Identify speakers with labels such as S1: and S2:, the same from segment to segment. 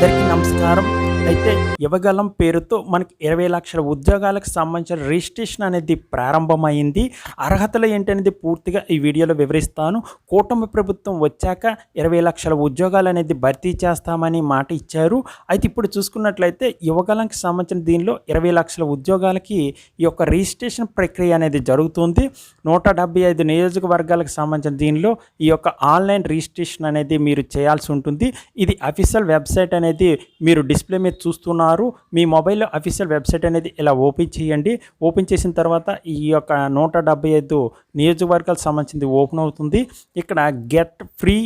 S1: అందరికీ నమస్కారం. అయితే యువగలం పేరుతో మనకి ఇరవై లక్షల ఉద్యోగాలకు సంబంధించిన రిజిస్ట్రేషన్ అనేది ప్రారంభమైంది. అర్హతలు ఏంటనేది పూర్తిగా ఈ వీడియోలో వివరిస్తాను. కూటమి ప్రభుత్వం వచ్చాక ఇరవై లక్షల ఉద్యోగాలు అనేది భర్తీ చేస్తామని మాట ఇచ్చారు. అయితే ఇప్పుడు చూసుకున్నట్లయితే యువగలంకి సంబంధించిన దీనిలో ఇరవై లక్షల ఉద్యోగాలకి ఈ యొక్క రిజిస్ట్రేషన్ ప్రక్రియ అనేది జరుగుతుంది. నూట డెబ్బై ఐదు నియోజకవర్గాలకు సంబంధించిన దీనిలో ఈ యొక్క ఆన్లైన్ రిజిస్ట్రేషన్ అనేది మీరు చేయాల్సి ఉంటుంది. ఇది అఫీషియల్ వెబ్సైట్ అనేది మీరు డిస్ప్లే మీద చూస్తున్నారు. మీ మొబైల్లో అఫీషియల్ వెబ్సైట్ అనేది ఇలా ఓపెన్ చేయండి. ఓపెన్ చేసిన తర్వాత ఈ యొక్క నూట డెబ్బై ఐదు నియోజకవర్గాలకు సంబంధించింది ఓపెన్ అవుతుంది. ఇక్కడ గెట్ ఫ్రీ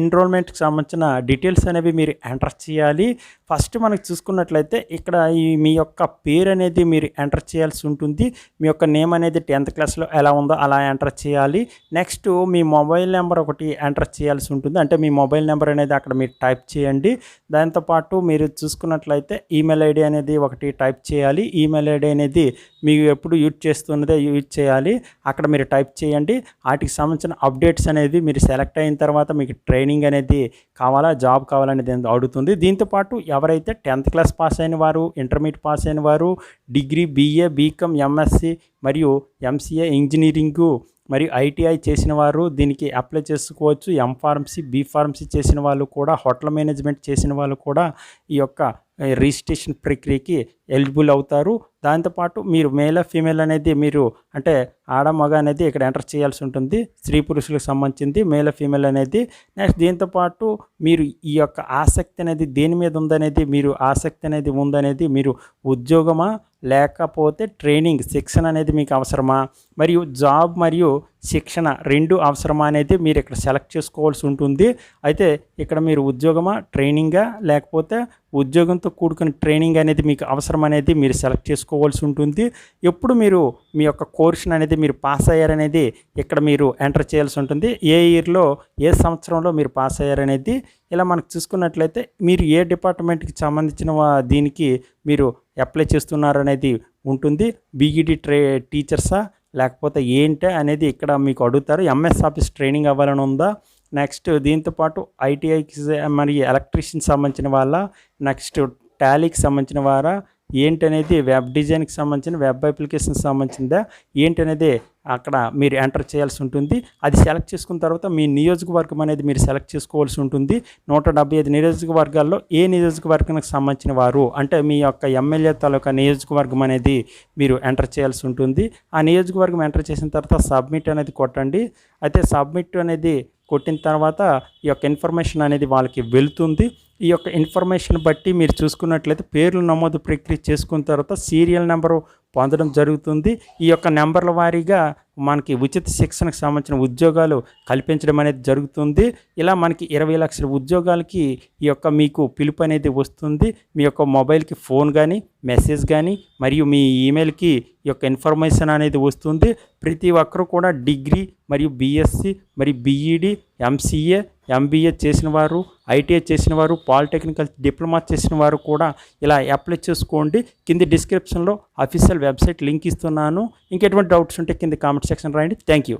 S1: ఎన్రోల్మెంట్కి సంబంధించిన డీటెయిల్స్ అనేవి మీరు ఎంటర్ చేయాలి. ఫస్ట్ మనకు చూసుకున్నట్లయితే ఇక్కడ ఈ మీ యొక్క పేరు అనేది మీరు ఎంటర్ చేయాల్సి ఉంటుంది. మీ యొక్క నేమ్ అనేది టెన్త్ క్లాస్లో ఎలా ఉందో అలా ఎంటర్ చేయాలి. నెక్స్ట్ మీ మొబైల్ నెంబర్ ఒకటి ఎంటర్ చేయాల్సి ఉంటుంది. అంటే మీ మొబైల్ నెంబర్ అనేది అక్కడ మీరు టైప్ చేయండి. దాంతోపాటు మీరు చూసుకున్నట్లయితే ఈమెయిల్ ఐడి అనేది ఒకటి టైప్ చేయాలి. ఈమెయిల్ ఐడి అనేది మీరు ఎప్పుడు యూజ్ చేస్తున్నదే యూజ్ చేయాలి. అక్కడ మీరు టైప్ చేయండి. వాటికి సంబంధించిన అప్డేట్స్ అనేది మీరు సెలెక్ట్ అయిన తర్వాత మీకు ట్రైనింగ్ అనేది కావాలా జాబ్ కావాలనేది అడుగుతుంది. దీంతోపాటు ఎవరైతే టెన్త్ క్లాస్ పాస్ అయిన వారు ఇంటర్మీడియట్ పాస్ అయిన వారు డిగ్రీ బీఏ బీకామ్ ఎంఎస్సి మరియు ఎంసీఏ ఇంజనీరింగు మరియు ఐటీఐ చేసిన వారు దీనికి అప్లై చేసుకోవచ్చు. ఎం ఫార్మసీ బీ ఫార్మసీ చేసిన వాళ్ళు కూడా హోటల్ మేనేజ్మెంట్ చేసిన వాళ్ళు కూడా ఈ యొక్క రిజిస్ట్రేషన్ ప్రక్రియకి ఎలిజిబుల్ అవుతారు. దాంతోపాటు మీరు మేల్ ఫీమేల్ అనేది మీరు అంటే ఆడ మగ అనేది ఇక్కడ ఎంటర్ చేయాల్సి ఉంటుంది. స్త్రీ పురుషులకు సంబంధించింది మేల్ ఫీమేల్ అనేది. నెక్స్ట్ దీంతోపాటు మీరు ఈ యొక్క ఆసక్తి అనేది దేని మీద ఉందనేది మీరు ఆసక్తి అనేది ఉందనేది మీరు ఉద్యోగమా లేకపోతే ట్రైనింగ్ శిక్షణ అనేది మీకు అవసరమా? మరియు జాబ్ మరియు శిక్షణ రెండు అవసరమా అనేది మీరు ఇక్కడ సెలెక్ట్ చేసుకోవాల్సి ఉంటుంది. అయితే ఇక్కడ మీరు ఉద్యోగమా ట్రైనింగా లేకపోతే ఉద్యోగంతో కూడుకున్న ట్రైనింగ్ అనేది మీకు అవసరమా? అనేది మీరు సెలెక్ట్ చేసుకోవాల్సి ఉంటుంది. ఎప్పుడు మీరు మీ యొక్క కోర్సును అనేది మీరు పాస్ అయ్యారనేది ఇక్కడ మీరు ఎంటర్ చేయాల్సి ఉంటుంది. ఏ ఇయర్లో ఏ సంవత్సరంలో మీరు పాస్ అయ్యారనేది ఇలా మనకు చూసుకున్నట్లయితే మీరు ఏ డిపార్ట్మెంట్కి సంబంధించిన దీనికి మీరు అప్లై చేస్తున్నారు అనేది ఉంటుంది. బీఈడి ట్రే టీచర్సా లేకపోతే ఏంటి అనేది ఇక్కడ మీకు అడుగుతారు. ఎంఎస్ ఆఫీస్ ట్రైనింగ్ అవ్వాలని ఉందా? నెక్స్ట్ దీంతోపాటు ఐటీఐకి మరి ఎలక్ట్రీషియన్ సంబంధించిన వాళ్ళ? నెక్స్ట్ టాలీకి సంబంధించిన వారా? ఏంటనేది వెబ్ డిజైన్కి సంబంధించిన వెబ్ అప్లికేషన్కి సంబంధించిందా ఏంటనేది అక్కడ మీరు ఎంటర్ చేయాల్సి ఉంటుంది. అది సెలెక్ట్ చేసుకున్న తర్వాత మీ నియోజకవర్గం అనేది మీరు సెలెక్ట్ చేసుకోవాల్సి ఉంటుంది. నూట డెబ్బై ఐదు నియోజకవర్గాల్లో ఏ నియోజకవర్గానికి సంబంధించిన వారు అంటే మీ యొక్క ఎమ్మెల్యే తాలూకా నియోజకవర్గం అనేది మీరు ఎంటర్ చేయాల్సి ఉంటుంది. ఆ నియోజకవర్గం ఎంటర్ చేసిన తర్వాత సబ్మిట్ అనేది కొట్టండి. అయితే సబ్మిట్ అనేది కొట్టిన తర్వాత ఈ యొక్క ఇన్ఫర్మేషన్ అనేది వాళ్ళకి వెళుతుంది. ఈ యొక్క ఇన్ఫర్మేషన్ బట్టి మీరు చూసుకున్నట్లయితే పేర్లు నమోదు ప్రక్రియ చేసుకున్న తర్వాత సీరియల్ నెంబరు పొందడం జరుగుతుంది. ఈ యొక్క నెంబర్ల వారీగా మనకి ఉచిత శిక్షణకు సంబంధించిన ఉద్యోగాలు కల్పించడం అనేది జరుగుతుంది. ఇలా మనకి ఇరవై లక్షల ఉద్యోగాలకి ఈ యొక్క మీకు పిలుపు అనేది వస్తుంది. మీ యొక్క మొబైల్కి ఫోన్ కానీ మెసేజ్ కానీ మరియు మీ ఈమెయిల్కి యొక్క ఇన్ఫర్మేషన్ అనేది వస్తుంది. ప్రతి ఒక్కరు కూడా డిగ్రీ మరియు బీఎస్సీ మరియు బీఈడి ఎంసీఏ ఎంబీఏ చేసిన వారు ఐటీఐ చేసిన వారు పాలిటెక్నికల్ డిప్లొమా చేసిన వారు కూడా ఇలా అప్లై చేసుకోండి. కింది డిస్క్రిప్షన్లో అఫీషియల్ వెబ్సైట్ లింక్ ఇస్తున్నాను. ఇంకెటువంటి డౌట్స్ ఉంటే కింద కామెంట్ సెక్షన్ రాయండి థ్యాంక్ యూ.